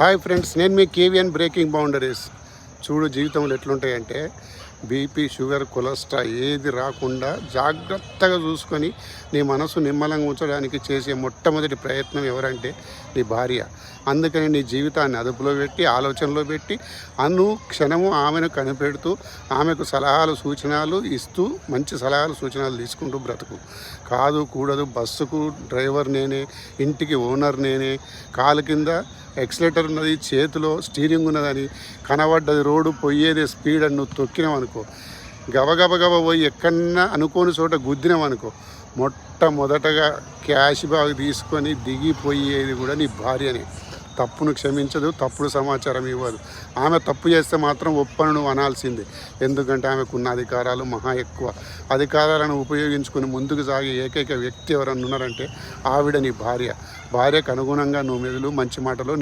Hi friends నేను మీ కేవీఎన్ breaking boundaries. చూడు జీవితంలో ఎట్లుంటాయంటే బీపీ షుగర్ కొలెస్ట్రా ఏది రాకుండా జాగ్రత్తగా చూసుకొని నీ మనసు నిమ్మలంగా ఉంచడానికి చేసే మొట్టమొదటి ప్రయత్నం ఎవరంటే నీ భార్య. అందుకని నీ జీవితాన్ని అదుపులో పెట్టి ఆలోచనలో పెట్టి అను క్షణము ఆమెను కనిపెడుతూ ఆమెకు సలహాలు సూచనలు ఇస్తూ మంచి సలహాలు సూచనలు తీసుకుంటూ బ్రతుకు. కాదు కూడదు బస్సుకు డ్రైవర్ నేనే ఇంటికి ఓనర్ నేనే కాలు కింద ఎక్సలేటర్ ఉన్నది చేతిలో స్టీరింగ్ ఉన్నదని కనబడ్డది రోడ్డు పోయేది స్పీడ్ అని నువ్వు తొక్కినావు అనుకో. గబగబ గబ పోయి ఎక్కడన్నా అనుకోని చోట గుద్దినావు అనుకో. మొట్టమొదటగా క్యాష్ బ్యాగ్ తీసుకొని దిగిపోయేది కూడా నీ భార్యనే. తప్పును క్షమించదు తప్పుడు సమాచారం ఇవ్వదు. ఆమె తప్పు చేస్తే మాత్రం ఒప్పను నువ్వు అనాల్సిందే. ఎందుకంటే ఆమెకున్న అధికారాలు మహా ఎక్కువ. అధికారాలను ఉపయోగించుకుని ముందుకు సాగే ఏకైక వ్యక్తి ఎవరన్నా ఉన్నారంటే ఆవిడ నీ భార్య. భార్యకు అనుగుణంగా నువ్వు మెదులు మంచి మాటలు